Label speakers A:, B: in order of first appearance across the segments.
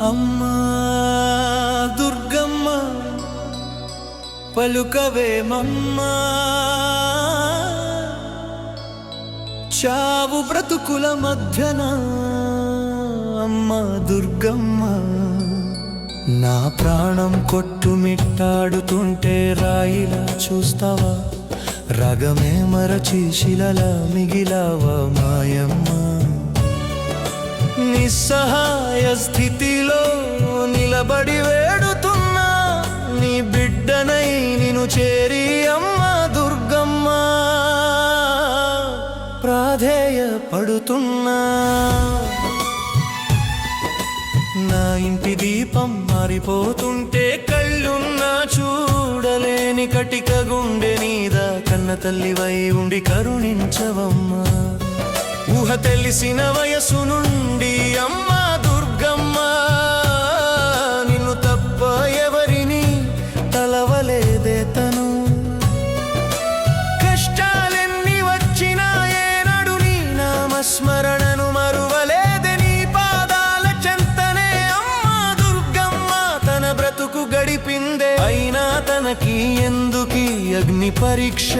A: అమ్మా దుర్గమ్మ పలుకవేమమ్మా చావు బ్రతుకుల మధ్యన అమ్మా దుర్గమ్మ. నా ప్రాణం కొట్టుమిట్టాడుతుంటే రాయిలా చూస్తావా? రగమే మరచి శిలలా మిగిలావా మాయమ్మా? నిస్సహాయ స్థితిలో నిలబడి వేడుతున్నా. నీ బిడ్డనై నిను చేరి అమ్మ దుర్గమ్మ. ప్రాధేయ పడుతున్నా నా ఇంటి దీపం మారిపోతుంటే కళ్ళున్నా చూడలేని కటిక గుండె నీద. కన్న తల్లివై ఉండి కరుణించవమ్మా. ఊహ తెలిసిన వయసు నుండి అమ్మ దుర్గమ్మ నిన్ను తప్ప ఎవరిని తలవలేదే తను. కష్టాలెన్ని వచ్చినా ఏనాడు నీ నామస్మరణను మరువలేదే నీ పాదాల చెంతనే. అమ్మ దుర్గమ్మ తన బ్రతుకు గడిపిందే. అయినా తనకి ఎందుకీ అగ్ని పరీక్ష?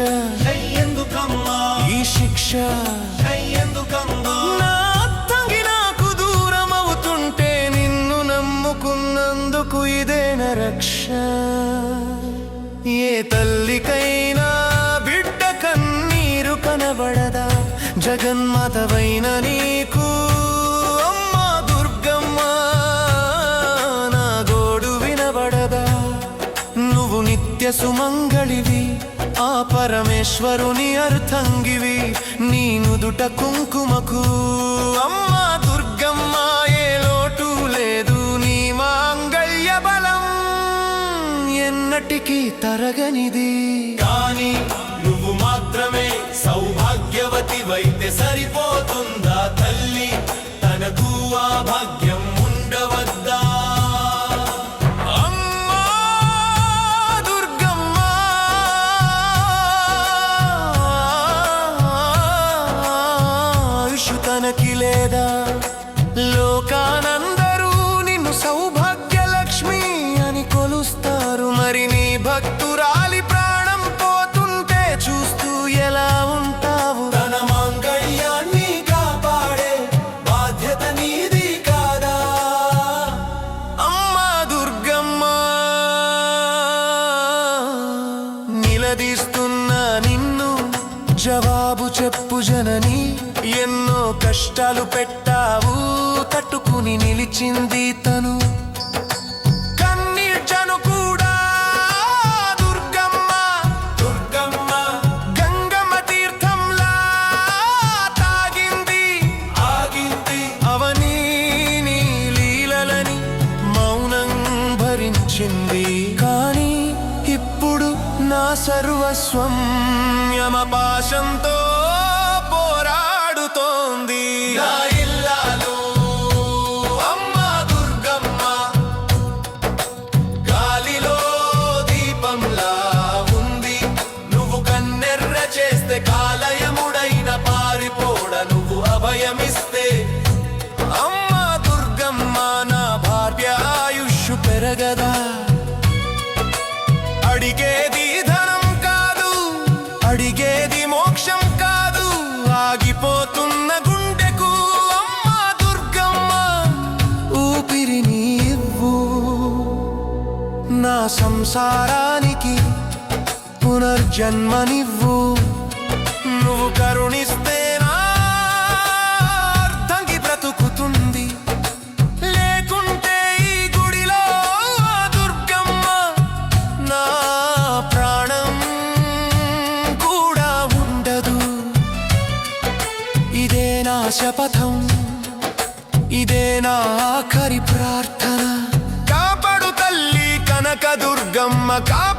A: రక్ష ఏ తల్లికైనా బిడ్డ కన్నీరు కనబడదా? జగన్మాతవైన నీకు అమ్మా దుర్గమ్మ నా గోడు వినబడదా? నువ్వు నిత్య సుమంగళివి ఆ పరమేశ్వరుని అర్థంగివి నీ నుదుట కుంకుమకు అమ్మా ఎన్నటికీ తరగనిది.
B: కానీ నువ్వు మాత్రమే సౌభాగ్యవతి వైతే సరిపోతుందా తల్లి? తనకు ఆ భాగ్యం ఉండవద్దా?
A: తనకి లేదా? జవాబు చెప్పు జనని. ఎన్నో కష్టాలు పెట్టావు తట్టుకుని నిలిచింది తను. కన్నీర్చను కూడా దుర్గమ్మ.
B: దుర్గమ్మ.
A: గంగమ్మ తీర్థంలా తాగింది.
B: ఆగింది.
A: అవనీ నీ లీలలని మౌనం భరించింది. సర్వస్వం యమపాశంతో పోరాడుతోంది.
B: దీపంలా ఉంది. కన్నెర్ర చేస్తే కాలయముడైన పారిపోడ నువ్వు అభయమిస్తే
A: అమ్మా దుర్గమ్మ నా భార్య ఆయుష్ పెరగదా. సంసారానికి పునర్జన్మనివ్వు. నువ్వు కరుణిస్తే నా అర్థంకి బ్రతుకుతుంది. లేకుంటే ఈ గుడిలో దుర్గమ్మ నా ప్రాణం కూడా ఉండదు. ఇదే నా శపథం ఇదే నా ఆఖరి ప్రార్థన కనక